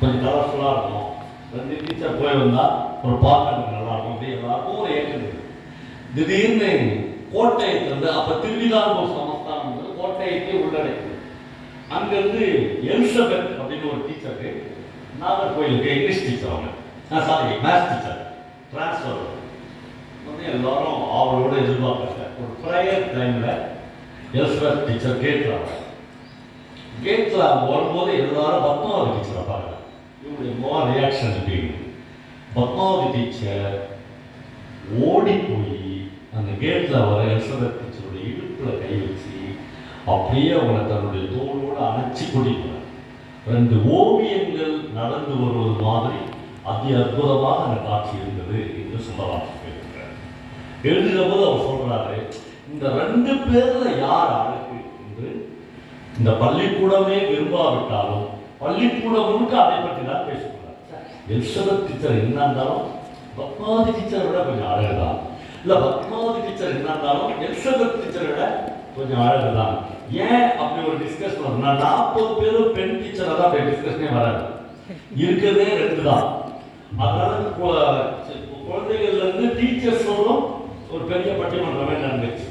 கொஞ்சம் கலர்ஃபுல்லாக இருக்கும். ரெண்டு டீச்சர் போய் வந்தால் ஒரு பார்க்கறதுக்கு நல்லா இருக்கும். அப்படி எல்லாருக்கும் ஒரு ஏக்கம் திடீர்னு கோட்டையத்திலிருந்து அப்போ திருவிதாங்கூர் சமஸ்தானம் கோட்டயத்தை உள்ளடக்குது அங்கேருந்து எலிசபெத் அப்படின்னு ஒரு டீச்சருக்கு நாகர்கோயிலுக்கு இங்கிலீஷ் டீச்சர் அவங்க. சாரி மேத்ஸ் டீச்சர் டிரான்ஸ்ஃபர் வந்து எல்லாரும் அவரோட எதிர்பார்க்குறாங்க ஒரு ப்ரேயர் டைமில் எலிசபெத் டீச்சர் கேட்குறாங்க கேட்டில் அவங்க வரும்போது எல்லாரும் பத்மாவதி ரியாக்ஷன் அப்படின்னு பத்மாவதி டீச்சர் ஓடி போய் அந்த கேட்டில் வர எலிசபெத் டீச்சரோட இடுப்பில் கை வச்சு அப்படியே அவனை தன்னுடைய தோளோடு அணைச்சி கூட்டிட்டு ரெண்டு ஓவியங்கள் நடந்து வருவது மாதிரி அதி அற்புதமாக அந்த காட்சி இருந்தது என்று சொல்லலாம் எழுதுகிற போது அவர் சொல்றாரு இந்த ரெண்டு பேர்ல யார் அழகு என்று இந்த பள்ளிக்கூடமே விரும்பாவிட்டாலும் பள்ளிக்கூடம் முழுக்க அதை பற்றி தான் பேசுவோம் எலிசபெத் டீச்சர் என்ன இருந்தாலும் பத்மாவதி டீச்சரை விட கொஞ்சம் அழகுதான். இல்லை பத்மாவதி டீச்சர் என்ன இருந்தாலும் எலிசபெத் டீச்சரை விட கொஞ்சம் அழகுதான். ஏன் அப்படி ஒரு டிஸ்கஷன் வரும்னா நாற்பது பேரும் பெண் டீச்சரை தான் அப்படி டிஸ்கஷனே வராது இருக்கிறதே ரெண்டு தான் அதனால கு- டீச்சர்ஸோடும் ஒரு பெரிய பட்டிமன்றமே நடந்துச்சு.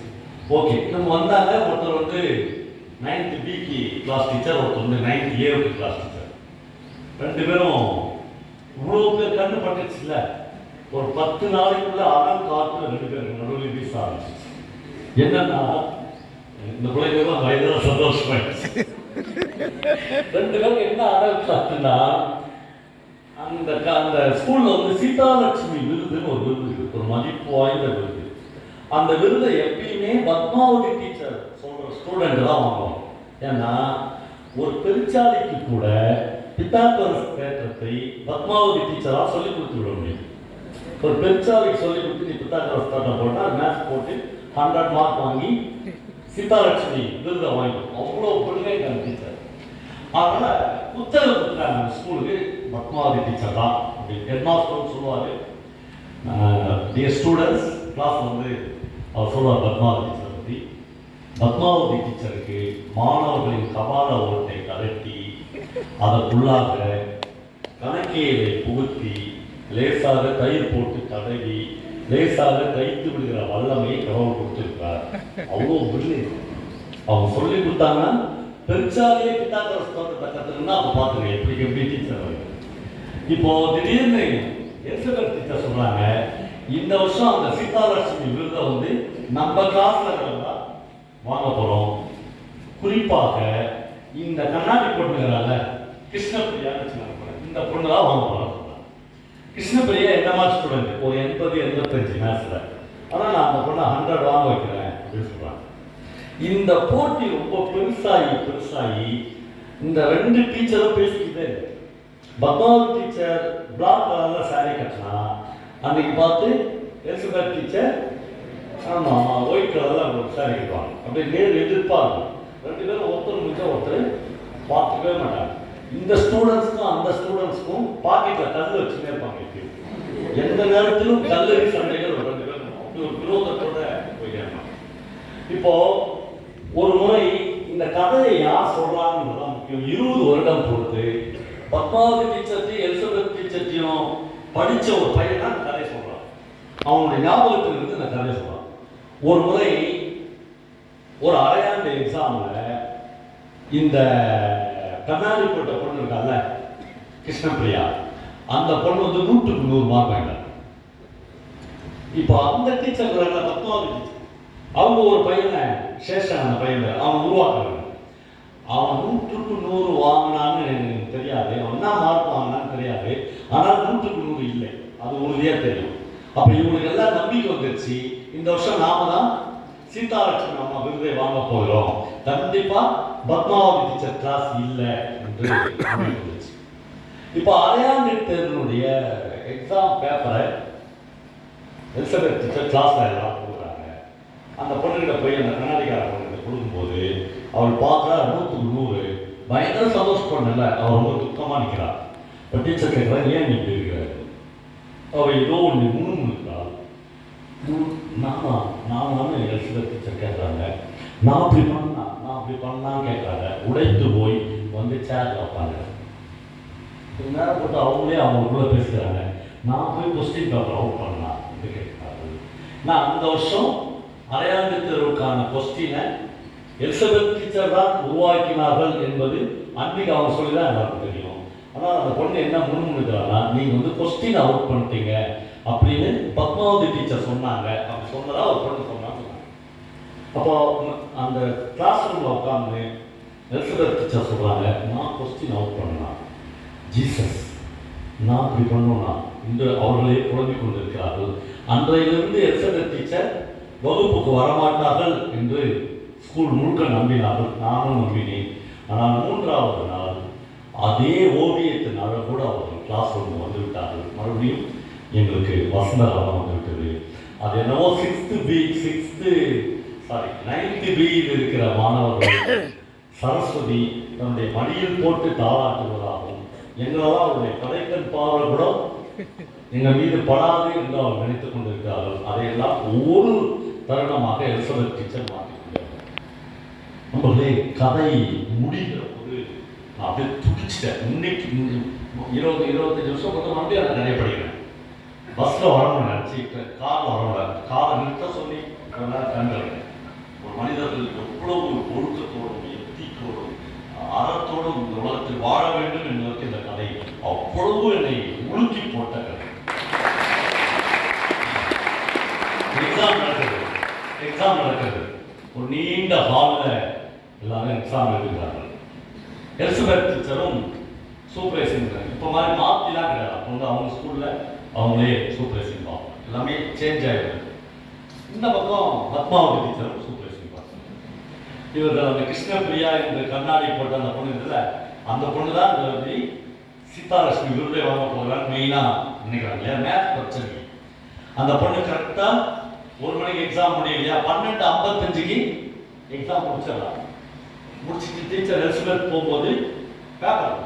ஓகே நம்ம வந்தாங்க ஒருத்தர் வந்து நைன்த் பிக்கு கிளாஸ் டீச்சர் ஒருத்தர் வந்து நைன்த் ஏவுக்கு கிளாஸ் டீச்சர் ரெண்டு பேரும் இவ்வளோ பேர் கண்ணு பட்டுச்சுல ஒரு பத்து நாளைக்குள்ள அறம் காற்று ரெண்டு பேரும் நடுவில் வீச ஆரம்பிச்சிச்சு என்னன்னா இந்த பிள்ளைங்க வயதில் சந்தோஷமாயிடுச்சு. ரெண்டு பேரும் என்ன அனல் காத்துனா அந்த அந்த ஸ்கூல்ல வந்து சீதாலட்சுமி விருதுன்னு ஒரு விருது இருக்கு. ஒரு மதிப்பு வாய்ந்த விருது. அந்த விருதை எப்பயுமே பத்மாவதி டீச்சர் சொல்ற ஸ்டூடெண்ட் தான் வாங்குவாங்க. ஏன்னா ஒரு பெருச்சாலைக்கு கூட பித்தாந்தர் தேற்றத்தை பத்மாவதி டீச்சரா சொல்லி கொடுத்து விட முடியும் ஒரு பெருச்சாலிக்கு சொல்லி கொடுத்து நீ பித்தாகரஸ் தேட்டம் போட்டால் மேத்ஸ் போட்டு ஹண்ட்ரட் மார்க் வாங்கி சீதாலட்சுமி விருதை வாங்கி அவ்வளோ பிள்ளைங்க அந்த டீச்சர் அதனால் புத்தகம் கொடுக்குறாங்க அந்த ஸ்கூலுக்கு பத்மாவதி டீச்சர் தான் அப்படி ஹெட் மாஸ்டர்னு சொல்லுவார். டியர் ஸ்டூடெண்ட்ஸ் கிளாஸ் வந்து அவர் சொல்லுவார் பத்மாவதி டீச்சர் பற்றி பத்மாவதி டீச்சருக்கு மாணவர்களின் கபால ஓட்டை கலட்டி அதற்குள்ளாக கணக்கியலை புகுத்தி லேசாக தயிர் போட்டு தடவி லேசாக தைத்து விடுகிற வல்லமையை கடவுள் கொடுத்திருக்கிறார். அவ்வளோ பிரில்லியன்ட் அவங்க சொல்லி கொடுத்தாங்கன்னா பெருச்சாலையே பித்தாக்கரஸ் தோட்டத்தை கற்றுக்கணும்னா அப்போ பார்த்துருங்க எப்படி எப்படி டீச்சர் இப்போ திடீர்னு எலிசபெத் டீச்சர் சொல்கிறாங்க இந்த வருஷம் அந்த சீதாலட்சுமி விருதை வந்து நம்ம கிளாஸ்ல வாங்க போகிறோம் குறிப்பாக இந்த கண்ணாடி பொண்ணுங்கிறால கிருஷ்ணப்பிரியான்னு வச்சுக்கோங்க இந்த பொண்ணு தான் வாங்க போறோம் சொல்றாங்க. என்ன மாதிரி ஸ்டூடெண்ட் ஒரு எண்பது எண்பத்தஞ்சு மேத்ஸ்ல ஆனால் நான் அந்த பொண்ணை ஹண்ட்ரட் வாங்க வைக்கிறேன் அப்படின்னு சொல்கிறாங்க இந்த போட்டி ரொம்ப பெருசாகி பெருசாகி இந்த ரெண்டு டீச்சரும் பேசிக்கிட்டே இருக்கு. பத்மாவதி டீச்சர் பிளாக் கலரில் சாரி கட்டினா அன்னைக்கு பார்த்து எலிசபெத் டீச்சர் ஆமாம் ஒயிட் கலரில் ஒரு சாரி கட்டுவாங்க. அப்படி நேர் எதிர்பார்க்கும் ரெண்டு பேரும் ஒருத்தர் முடிச்ச ஒருத்தர் பார்த்துக்கவே மாட்டாங்க. இந்த ஸ்டூடெண்ட்ஸ்க்கும் அந்த ஸ்டூடெண்ட்ஸ்க்கும் பாக்கெட்ல கல் வச்சுட்டே இருப்பாங்க எந்த நேரத்திலும் கல்லறி சண்டைகள் ரெண்டு பேரும் அப்படி ஒரு விரோதத்தோட போயிட்டாங்க இப்போ ஒரு முறை இந்த கதையை யார் சொல்றாங்கன்றது முக்கியம். இருபது வருடம் பொறுத்து பத்மாவதி டீச்சர்த்தையும் எலிசபெத் டீச்சர்த்தையும் படித்த ஒரு பையன் தான் கதை சொல்கிறான் சொல்றான். அவனுடைய ஞாபகத்தில் இருந்து இந்த கதை சொல்றான். ஒரு முறை ஒரு அரையாண்டு எக்ஸாம்ல இந்த கண்ணாடி போட்ட பொண்ணு இருக்கால கிருஷ்ணபிரியா அந்த பொண்ணு வந்து நூற்றுக்கு நூறு மார்க் வாங்கிட்டாங்க. இப்போ அந்த டீச்சர் பத்மாவதி டீச்சர் அவங்க ஒரு பையனை சேஷன் அந்த பையனை அவன் உருவாக்குறாங்க. அவன் நூற்றுக்கு நூறு வாங்கினான்னு எனக்கு தெரியாது அவன் என்ன மார்க் வாங்கினான்னு தெரியாது ஆனால் நூற்றுக்கு நூறு இல்லை. அது உறுதியாக தெரியும். அப்போ இவங்களுக்கு எல்லாம் நம்பிக்கை வந்துருச்சு. இந்த வருஷம் நாம தான் சீதாலட்சுமி அம்மா விருதை வாங்க போகிறோம். கண்டிப்பா பத்மாவதி டீச்சர் கிளாஸ் இல்லை என்று இப்போ அரையாண்டு தேர்வினுடைய எக்ஸாம் பேப்பரை எலிசபெத் டீச்சர் கிளாஸ்ல எல்லாம் கொடுக்குறாங்க அந்த பொண்ணுகிட்ட போய் அந்த கண்ணாடிக்கார பொண்ணுகிட்ட கொடுக்கும்போது அவள் பார்க்குறா நூற்றுக்கு நூறு. பயங்கர சந்தோஷப்படல. அவள் ரொம்ப துக்கமாக நிற்கிறார் இப்போ டீச்சர் கேட்குறா ஏன் நீ இப்படி அவள் ஏதோ ஒன்று முணுமுணுக்கிறாள். முழுக்கிறாள் நான் வந்து எலிசபெத் டீச்சர் கேட்குறாங்க. நான் அப்படி பண்ணா நான் அப்படி பண்ணான்னு கேட்குறாங்க. உடைத்து போய் வந்து சேரில் வைப்பாங்க கொஞ்ச நேரம் போட்டு அவங்களே அவங்களுக்குள்ள பேசுகிறாங்க. நான் போய் கொஸ்டின் பேப்பர் அவுட் பண்ணலாம் என்று கேட்கிறார்கள். நான் அந்த வருஷம் அரையாண்டு தேர்வுக்கான கொஸ்டினை எலிசபெத் டீச்சர் தான் உருவாக்கினார்கள் என்பது அன்னைக்கு அவங்க சொல்லி தான் எல்லாருக்கும் தெரியும். ஆனால் அந்த பொண்ணு என்ன முன்முன்னுக்கிறாங்கன்னா நீங்கள் வந்து கொஸ்டின் அவுட் பண்ணிட்டீங்க. அப்படின்னு பத்மாவதி டீச்சர் சொன்னாங்க. அப்படி சொன்னதா ஒரு பொண்ணு சொன்னாங்க. அப்போ அந்த கிளாஸ் ரூமில் உட்காந்து எலிசபெத் டீச்சர் சொல்கிறாங்க நான் கொஸ்டின் அவுட் பண்ணலாம் ஜீசஸ் நான் இப்படி பண்ணோம்னா? இன்று அவர்களே குழம்பிக் கொண்டிருக்கிறார்கள். அன்றையிலிருந்து எலிசபெத் டீச்சர் வகுப்புக்கு வரமாட்டார்கள் என்று ஸ்கூல் முழுக்க நம்பினார்கள். நானும் நம்பினேன். ஆனால் மூன்றாவது நாள் அதே ஓவியத்தினால கூட அவர்கள் கிளாஸ் ரூம் வந்து விட்டார்கள் மறுபடியும் எங்களுக்கு வசந்தகாலம் வந்து விட்டது அது என்னவோ sixth B sixth sorry ninth பியில் இருக்கிற மாணவர்கள் சரஸ்வதி தன்னுடைய மடியில் போட்டு தாளாட்டுவதாகவும் எங்களால் அவருடைய கலைக்கண் பார்வை கூட எங்கள் மீது படாது என்று அவர் நினைத்துக் கொண்டிருக்கிறார்கள். அதையெல்லாம் ஒவ்வொரு தருணமாக எலிசபெத் டீச்சர் மாற்றிக்கொண்டார் நம்மளே கதை முடிகிற போது அப்படியே துடிச்சிட்டேன். இன்னைக்கு இருபது இருபத்தஞ்சு வருஷம் கொஞ்சம் மறுபடியும் அதை நிறைய படிக்கிறேன். பஸ்ஸில் வரணும்னு நினச்சி காரில் வரணும் காரை நிறுத்த சொல்லி கொஞ்ச ஒரு மனிதர்கள் எவ்வளவு ஒழுக்கத்தோடும் எத்திக்கோடும் அறத்தோடும் இந்த உலகத்தில் வாழ வேண்டும் என்பதற்கு இந்த கதை அவ்வளவு என்னை உலுக்கி போட்ட கதை. எக்ஸாம் நடக்குது. எக்ஸாம் நடக்குது. ஒரு நீண்ட ஹாலில் எல்லாரும் எக்ஸாம் எழுதுகிறார்கள் எலிசபெத் டீச்சரும் சூப்பர்வைசிங் இப்போ மாதிரி மாற்றிலாம் கிடையாது. அப்போ வந்து அவங்க ஸ்கூலில் அவங்களே சூப்பர் பார்ப்போம் எல்லாமே சேஞ்ச் ஆகிடுது இந்த பக்கம் பத்மாவதி டீச்சரும் சூப்பர்வைசிங் பார்ப்போம் இவர் அந்த கிருஷ்ணபிரியா என்ற கண்ணாடி போட்ட அந்த பொண்ணு இருக்குல்ல அந்த பொண்ணு தான் இந்த வந்து சீதாலட்சுமி விருதை வாங்க போகிறான்னு மெயினாக நினைக்கிறாங்க இல்லையா மேத் பிரச்சனை அந்த பொண்ணு கரெக்டாக ஒரு மணிக்கு எக்ஸாம் முடியலையா? பன்னெண்டு ஐம்பத்தஞ்சுக்கு எக்ஸாம் முடிச்சிடலாம். முடிச்சுட்டு டீச்சர் எலிசபெத் போகும்போது பேப்பர்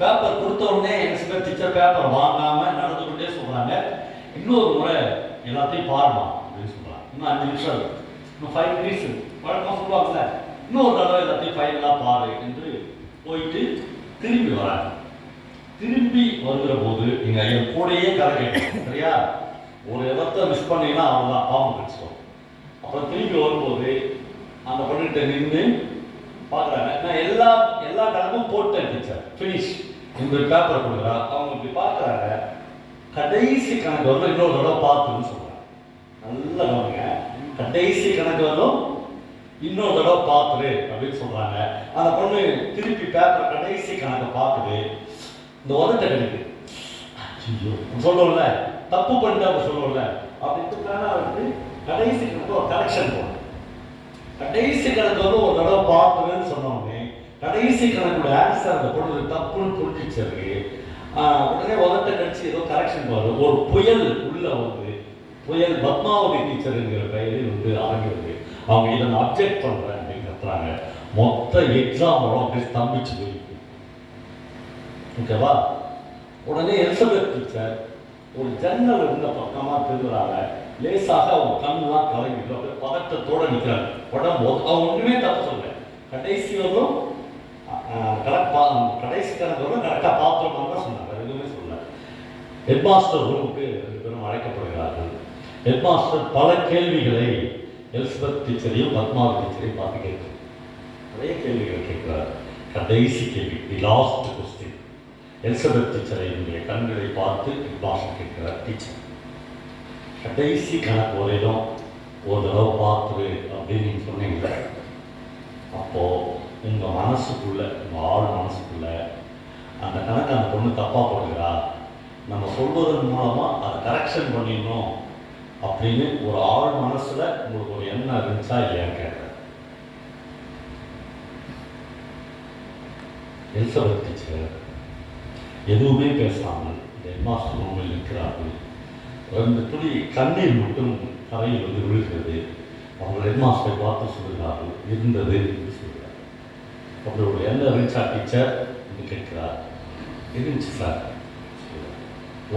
பேப்பர் கொடுத்த உடனே எலிசபெத் டீச்சர் பேப்பர் வாங்காம நடந்து கொண்டே சொல்றாங்க. இன்னொரு முறை எல்லாத்தையும் பாருமா அப்படின்னு சொல்றாங்க. இன்னும் அஞ்சு நிமிஷம் இருக்கு. இன்னும் ஃபைவ் மினிட்ஸ் வழக்கமாக சொல்லுவாங்கல்ல. இன்னொரு தடவை எல்லாத்தையும் ஃபைனலாக பாரு என்று போயிட்டு திரும்பி வராங்க. திரும்பி வருகிற போது நீங்கள் என் கூடயே கதை சரியா? ஒரு இடத்த மிஸ் பண்ணீங்கன்னா அவ்வளோதான் பாவம் கிடைச்சிடும். அப்புறம் திரும்பி வரும்போது அந்த பொண்ணுகிட்ட நின்று பார்க்குறாங்க. நான் எல்லா எல்லா கணக்கும் போட்டேன் டீச்சர் ஃபினிஷ் இந்த பேப்பரை கொடுக்குறா அவங்க இப்படி பார்க்குறாங்க. கடைசி கணக்கு வரல இன்னொரு தடவை பார்த்துன்னு சொல்கிறாங்க நல்லா கவனிங்க. கடைசி கணக்கு வரலும் இன்னொரு தடவை பார்த்துரு அப்படின்னு சொல்கிறாங்க அந்த பொண்ணு திருப்பி பேப்பர் கடைசி கணக்கை பார்க்குது. இந்த உதட்ட கணக்கு ஐயோ சொல்லுவோம்ல தப்பு பண்ணிட்டு அப்படி சொல்லுவோம்ல அப்படின்னு வந்து கடைசி கணக்கு ஒரு கரெக்ஷன் போகணும் கடைசி கணக்கு வந்து ஒரு தடவை பார்த்துரு. கடைசி கணக்குடைய ஆன்சர் அந்த பொண்ணு தப்புன்னு புரிஞ்சிச்சிருக்கு உடனே உதட்ட கழிச்சு ஏதோ கரெக்ஷன் பாரு. ஒரு புயல் உள்ள வந்து புயல் பத்மாவதி டீச்சருங்கிற பெயரில் வந்து ஆகிறது அவங்க இதை நான் அப்ஜெக்ட் பண்ணுறேன் அப்படின்னு கத்துறாங்க. மொத்த எக்ஸாம் அப்படி ஸ்தம்பிச்சு போயிருக்கு. ஓகேவா? உடனே எலிசபெத் டீச்சர் ஒரு ஜன்னல் இருந்த பக்கமாக திரும்புறாங்க. லேசாக அவங்க கண்ணெலாம் கலங்கிட்டு அப்படியே பதட்டத்தோட நிற்கிறாங்க உடம்பு அவங்க ஒன்றுமே தப்பு சொல்லலை. கடைசி வரும் கரெக்ட் கடைசி கணக்கு கரெக்டாக பார்த்தோம்னு தான் சொன்னாங்க. எதுவுமே எதுவுமே ஹெட் மாஸ்டர் ரூமுக்கு ரெண்டு பேரும் அழைக்கப்படுகிறார்கள். ஹெட்மாஸ்டர் பல கேள்விகளை எலிசபெத் டீச்சரையும் பத்மாவதி டீச்சரையும் பார்த்து கேட்கிறார் நிறைய கேள்விகள் கேட்கிறார். கடைசி கேள்வி தி லாஸ்ட் கொஸ்டின் எலிசபெத் டீச்சரை என்னுடைய கண்களை பார்த்து ஹெட்மாஸ்டர் கேட்கிறார் டீச்சர் கடைசி கணக்கு வரையிலும் ஒரு தடவை பார்த்துரு அப்படின்னு நீங்கள் சொன்னீங்க அப்போது உங்கள் மனசுக்குள்ளே உங்கள் ஆள் மனசுக்குள்ளே அந்த கணக்கு அந்த பொண்ணு தப்பாக போடுகிறா நம்ம சொல்வதன் மூலமாக அதை கரெக்ஷன் பண்ணிடணும் அப்படின்னு ஒரு ஆள் மனசில் உங்களுக்கு ஒரு எண்ணம் இருந்துச்சா இல்லையான்னு கேட்குறேன் எலிசபெத் டீச்சர் எதுவுமே பேசாமல் இந்த ரூமில் இருக்கிறார்கள் ரெண்டு துளி கண்ணீர் மட்டும் தரையில் வந்து விழுகிறது. அவங்க ஹெட்மாஸ்டரை பார்த்து சொல்கிறார்கள் இருந்தது. ஒரு என்ன இருந்துச்சா டீச்சர் என்று கேட்கிறார். இருந்துச்சு சார்.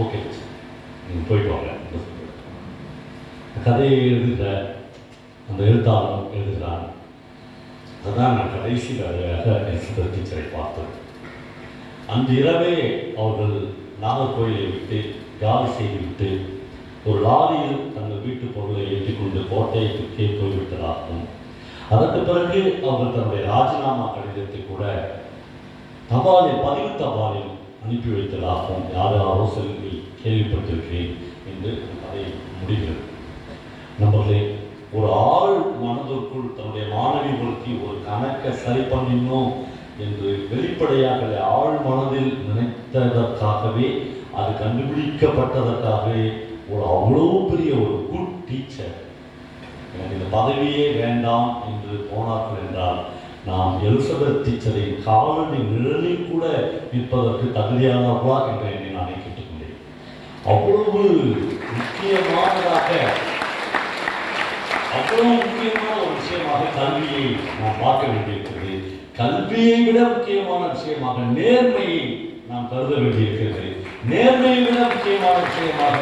ஓகே டீச்சர் நீங்கள் போயிட்டு வாங்க. கதையை எழுதுகிற அந்த எழுத்தாளர் எழுதுகிறான் அதுதான் நான் கடைசி கதையாக எலிசபெத் டீச்சரை பார்த்தேன் அந்த இரவே அவர்கள் நாகர்கோயிலை விட்டு காலி செய்துவிட்டு ஒரு லாரியில் தங்கள் வீட்டு பொருளை ஏற்றிக்கொண்டு கோட்டையத்துக்கே போய்விட்டதாகவும் அதற்கு பிறகு அவர்கள் தன்னுடைய ராஜினாமா கடிதத்தை கூட தபாலில் பதிவு தபாலில் அனுப்பி வைத்ததாகவும் யார் யாரோ சொல்லி கேள்விப்பட்டிருக்கிறேன் என்று அதை முடிகிறது. நம்மளே ஒரு ஆள் மனதிற்குள் தன்னுடைய மாணவி ஒருத்தி ஒரு கணக்கை சரி பண்ணினோம் என்று வெளிப்படையாக ஆள் மனதில் நினைத்ததற்காகவே அது கண்டுபிடிக்கப்பட்டதற்காகவே ஒரு அவ்வளோ பெரிய ஒரு குட் டீச்சர் எனக்கு இந்த பதவியே வேண்டாம் என்று போனார்கள் என்றால் நாம் எலிசபெத் டீச்சரின் காலடி நிழலில் கூட நிற்பதற்கு தகுதியானவர்களா என்று என்னை நானே கேட்டுக்கொண்டேன். அவ்வளவு முக்கியமானதாக அவ்வளவு முக்கியமான ஒரு விஷயமாக கல்வியை நாம் பார்க்க வேண்டியிருக்கிறது. கல்வியை விட முக்கியமான விஷயமாக நேர்மையை நாம் கருத வேண்டியிருக்கிறது. நேர்மையை விட முக்கியமான விஷயமாக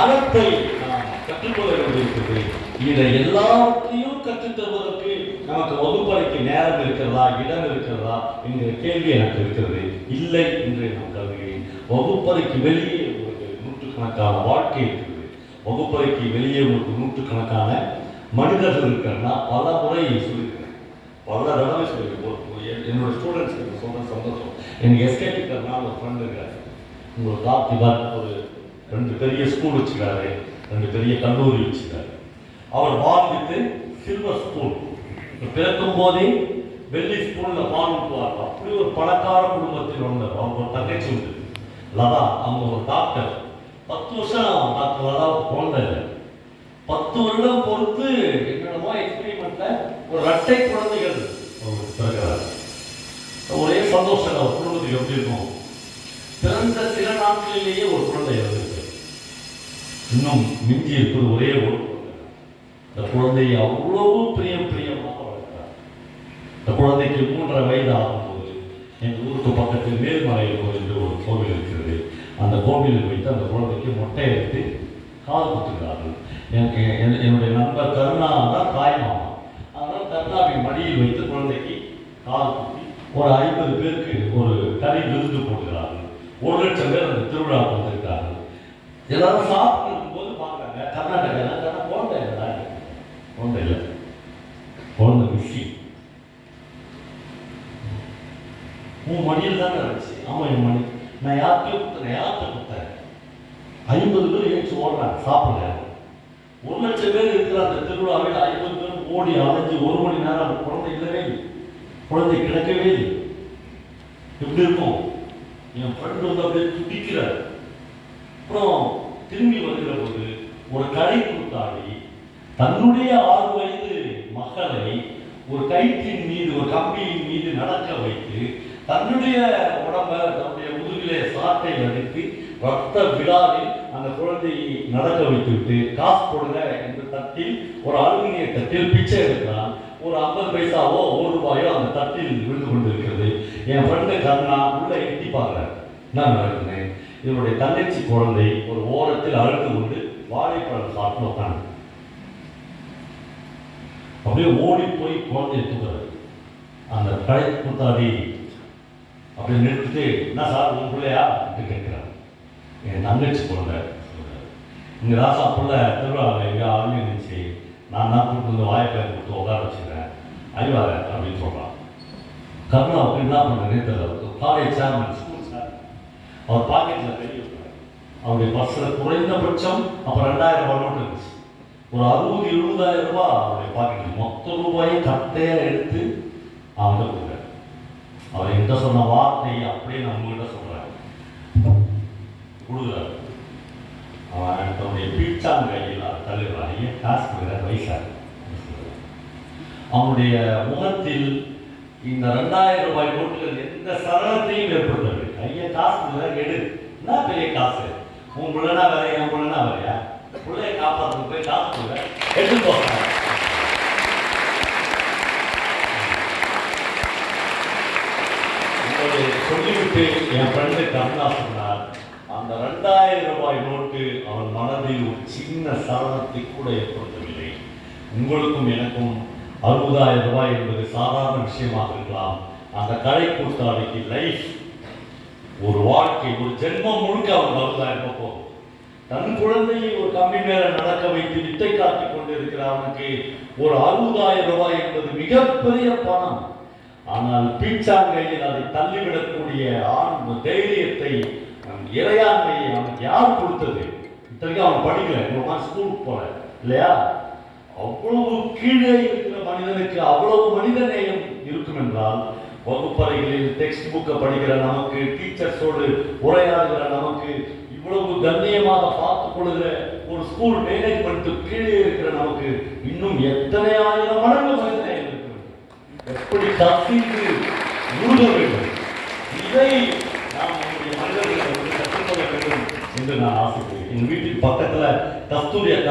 அறத்தை நாம் கற்றுக்கொள்ள வேண்டியிருக்கிறது. இதை எல்லாத்தையும் கற்றுத்தருவதற்கு நமக்கு வகுப்பறைக்கு நேரம் இருக்கிறதா இடம் இருக்கிறதா என்கிற கேள்வி எனக்கு இருக்கிறது. இல்லை என்று நான் கருதுகிறேன். வகுப்பறைக்கு வெளியே உங்களுக்கு நூற்றுக்கணக்கான வாழ்க்கை இருக்கிறது. வகுப்பறைக்கு வெளியே உங்களுக்கு நூற்றுக்கணக்கான மனிதர்கள் இருக்கிறன்னா பல முறை சொல்லியிருக்கிறேன். பல தடவை சொல்லியிருக்கேன் என்னோட ஸ்டூடெண்ட்ஸ் சொல்ற சந்தோஷம். எனக்கு எஸ்கேப் இருக்கிறதுனால ஒரு ஃப்ரெண்ட் இருக்காரு. உங்களுக்கு கார்த்திகார் ஒரு ரெண்டு பெரிய ஸ்கூல் வச்சுக்கிறாரு ரெண்டு பெரிய கல்லூரி வச்சுக்கிறாரு அவர் வித்து சில்வர் ஸ்கூல் பிறக்கும் போதே வெள்ளி ஸ்கூல்ல வாழ்ந்துட்டுவார் அப்படி ஒரு பணக்கார குடும்பத்தில் வந்தார். அவங்க ஒரு தங்கச்சி உண்டு. லதா அவங்க ஒரு டாக்டர் பத்து வருஷம் டாக்டர் லதாவுக்கு குழந்தை இல்லை பத்து வருடம் பொறுத்து என்னென்னமோ எக்ஸ்பெரிமெண்ட்ல ஒரு இரட்டை குழந்தைகள் அவங்களுக்கு ஒரே சந்தோஷம். அவர் குடும்பத்துக்கு எப்படி இருக்கும்? பிறந்த சில நாட்களிலேயே ஒரு குழந்தை இறந்திருக்கு. இன்னும் மிஞ்சி இருப்பது ஒரே ஒரு இந்த குழந்தையை அவ்வளவு பிரியம் பிரியமாக வளர்க்கிறார் இந்த குழந்தைக்கு மூன்றரை வயது ஆகும்போது எங்கள் ஊருக்கு பக்கத்தில் மேல்மலையில் கோயில் ஒரு கோவில் இருக்கிறது. அந்த கோவிலில் வைத்து அந்த குழந்தைக்கு மொட்டை எடுத்து கால் குத்துகிறார்கள். எனக்கு என்- என்னுடைய நண்பர் கருணா தான் தாய்மாமா அதனால் கருணாவின் மடியில் வைத்து குழந்தைக்கு கால் குத்தி ஒரு ஐம்பது பேருக்கு ஒரு தனி விருந்து போடுகிறார்கள். ஒரு லட்சம் பேர் அந்த திருவிழா வந்திருக்கார்கள் எல்லாரும் சாப்பிட்டு இருக்கும்போது பார்க்குறாங்க கர்நாடகா கர்நாடகா குழந்தை இல்லை குழந்தை இல்லை குழந்தை மிஸ்ஸி உன் மடியில் தானே இருந்துச்சு ஆமா என் மணி நான் யார்கிட்டயும் கொடுத்தேன் யார்கிட்ட கொடுத்தேன் ஐம்பது பேர் ஏற்றி ஓடுறாங்க சாப்பிடல ஒரு லட்சம் பேர் இருக்கிற அந்த திருவிழாவில் ஐம்பது பேர் ஓடி அலைஞ்சி ஒரு மணி நேரம் அந்த குழந்தை இல்லவே இல்லை. குழந்தை கிடக்கவே இல்லை. எப்படி இருக்கும்? என் ஃப்ரெண்டு வந்து அப்படியே துடிக்கிறார். அப்புறம் திரும்பி வருகிற போது ஒரு கடை கூத்தாடி தன்னுடைய ஆறு வயது மகளை ஒரு கயிற்றின் மீது ஒரு கம்பியின் மீது நடக்க வைத்து தன்னுடைய உடம்ப தன்னுடைய முதுகிலே சாட்டை அடித்து ரத்த விழாவில் அந்த குழந்தையை நடக்க வைத்துவிட்டு காசு கொடுங்க இந்த தட்டில் ஒரு அலுமினிய தட்டில் பிச்சை எடுக்கிறான் ஒரு ஐம்பது பைசாவோ ஒரு ரூபாயோ அந்த தட்டில் விழுந்து கொண்டிருக்கிறது. என் ஃப்ரெண்டு கருணா உள்ள எட்டி பார்க்குறேன் என்ன நடக்குது இவருடைய தங்கச்சி குழந்தை ஒரு ஓரத்தில் அழுது கொண்டு வாழைப்பழம் சாப்பிட்டு உட்காந்து அப்படியே ஓடி போய் குழந்தைய தூக்குறது அந்த கடை கூத்தாடி அப்படியே நிறுத்திட்டு என்ன சார் உன் பிள்ளையா? அப்படின்னு கேட்கிறார். என் தங்கச்சி குழந்தை இங்கே ராசா பிள்ளை திருவிழாவில் எங்கே ஆளுமே இருந்துச்சு நான் தான் கூப்பிட்டு வந்து வாய்ப்பை கொடுத்து உட்கார வச்சுக்கிறேன். அறிவார அப்படின்னு சொல்றான். கருணாவுக்கு என்ன பண்ணுறேன் தெரியல. காலேஜ் சேர்மன் ஸ்கூல் சார் அவர் பாக்கெட்டில் பெரிய அவருடைய பர்ஸில் குறைந்தபட்சம் அப்போ ரெண்டாயிரம் ரூபாய் நோட்டு இருந்துச்சு. ஒரு அறுபது எழுபதாயிரம் ரூபாய் அவருடைய பாக்கெட்டில் மொத்த ரூபாயை கட்டையாக எடுத்து அவங்க கொடுக்குறாரு. அவர் என்கிட்ட சொன்ன வார்த்தையை அப்படியே நம்மகிட்ட கிட்ட கொடுக்குறாரு அவன் அடுத்தவனுடைய பீச்சாங்கையில் தள்ளுகிறான் ஐயா காசு கொடுக்குற வயசாக அவனுடைய முகத்தில் இந்த ரெண்டாயிரம் ரூபாய் நோட்டுகள் எந்த சலனத்தையும் ஏற்படுத்தவில்லை. ஐயா காசு எடு. என்ன பெரிய காசு? உன் பிள்ளைனா வேற என் பிள்ளைனா வேறையா? பிள்ளைய காப்பாற்றுக்கு போய் காசு கொடுக்குற எடுத்து போகிறான் சொல்லிவிட்டு என் ஃப்ரெண்டு கருணா சொன்னார் அந்த ரெண்டாயிரம் ரூபாய் நோட்டு அவன் மனதில் ஒரு சின்ன சரணத்தை கூட ஏற்படுத்தவில்லை. உங்களுக்கும் எனக்கும் அறுபதாயிரம் ரூபாய் என்பது சாதாரண விஷயமாக இருக்கலாம். அந்த கடை கூத்தாடிக்கு லைஃப் ஒரு வாழ்க்கை ஒரு ஜென்மம் முழுக்க அவன் அறுபதாயிரம் ரூபாய் போகும் தன் குழந்தையை ஒரு கம்பி மேல நடக்க வைத்து வித்தை காட்டிக் கொண்டிருக்கிற அவனுக்கு ஒரு அறுபதாயிரம் ரூபாய் என்பது மிகப்பெரிய பணம். ஆனால் பீச்சாங்கையில் அதை தள்ளிவிடக்கூடிய ஆண் தைரியத்தை இறையாண்மையை அவனுக்கு யார் கொடுத்தது? இத்தனைக்கும் அவன் படிக்கல ஒரு ஸ்கூலுக்கு போல. இல்லையா? அவ்வளவு கீழே இருக்கிற மனிதனுக்கு அவ்வளவு மனித நேயம் இருக்கும் என்றால் வகுப்பறைகளில் டெக்ஸ்ட் புக்கை படிக்கிற நமக்கு டீச்சர்ஸோடு உரையாடுகிற நமக்கு இவ்வளவு கண்ணியமாக பார்த்து கொள்கிற ஒரு ஸ்கூல் மேனேஜ்மெண்ட்டு கீழே இருக்கிற நமக்கு இன்னும் எத்தனை ஆயிரம் மடங்கு மனித நேயம் இருக்கும் எப்படி கத்திட்டு உருக வேண்டும் இதை நாம் நம்முடைய மனிதர்களை வந்து கற்றுக்கொள்ள வேண்டும் என்று நான் ஆசைப்படுகிறேன் என் வீட்டின் பக்கத்தில் கஸ்தூரி அக்கா